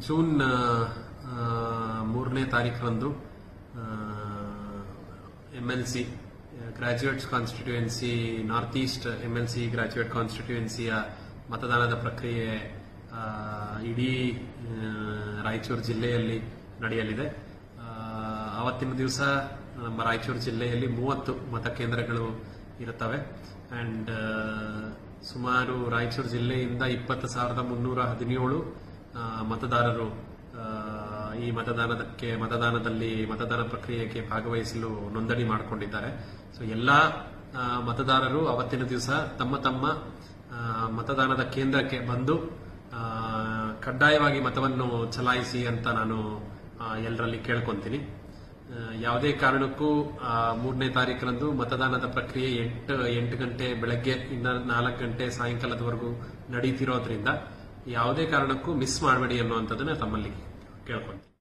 June ಮೂರನೇ ತಾರೀಕರಂದು M L C graduates constituency north east M L C graduate ಕಾನ್ಸ್ಟಿಟ್ಯೂಯೆನ್ಸಿಯ ಮತದಾನದ ಪ್ರಕ್ರಿಯೆ ಇಡೀ ರಾಯಚೂರು ಜಿಲ್ಲೆಯಲ್ಲಿ ನಡೆಯಲಿದೆ. ಆವತ್ತಿನ ದಿವಸ ನಮ್ಮ ರಾಯಚೂರು ಜಿಲ್ಲೆಯಲ್ಲಿ ಮೂವತ್ತು ಮತಕೇಂದ್ರಗಳು ಇರುತ್ತವೆ. ಅಂಡ್ ಸುಮಾರು ರಾಯಚೂರು ಜಿಲ್ಲೆಯಿಂದ ಇಪ್ಪತ್ತು ಸಾವಿರದ ಮುನ್ನೂರ ಹದಿನೇಳು ಮತದಾರರು ಈ ಮತದಾನದಕ್ಕೆ, ಮತದಾನದಲ್ಲಿ ಮತದಾನ ಪ್ರಕ್ರಿಯೆಗೆ ಭಾಗವಹಿಸಲು ನೋಂದಣಿ ಮಾಡಿಕೊಂಡಿದ್ದಾರೆ. ಸೊ ಎಲ್ಲಾ ಮತದಾರರು ಅವತ್ತಿನ ದಿವಸ ತಮ್ಮ ತಮ್ಮ ಮತದಾನದ ಕೇಂದ್ರಕ್ಕೆ ಬಂದು ಕಡ್ಡಾಯವಾಗಿ ಮತವನ್ನು ಚಲಾಯಿಸಿ ಅಂತ ನಾನು ಎಲ್ಲರಲ್ಲಿ ಕೇಳ್ಕೊಂತೀನಿ. ಯಾವುದೇ ಕಾರಣಕ್ಕೂ ಮೂರನೇ ತಾರೀಕರಂದು ಮತದಾನದ ಪ್ರಕ್ರಿಯೆ ಎಂಟು ಎಂಟು ಗಂಟೆ ಬೆಳಗ್ಗೆ ಇನ್ನ ನಾಲ್ಕು ಗಂಟೆ ಸಾಯಂಕಾಲದವರೆಗೂ ನಡೀತಿರೋದ್ರಿಂದ ಯಾವುದೇ ಕಾರಣಕ್ಕೂ ಮಿಸ್ ಮಾಡಬೇಡಿ ಅನ್ನುವಂಥದ್ದನ್ನ ತಮ್ಮಲ್ಲಿ ಕೇಳ್ಕೊಂತೀನಿ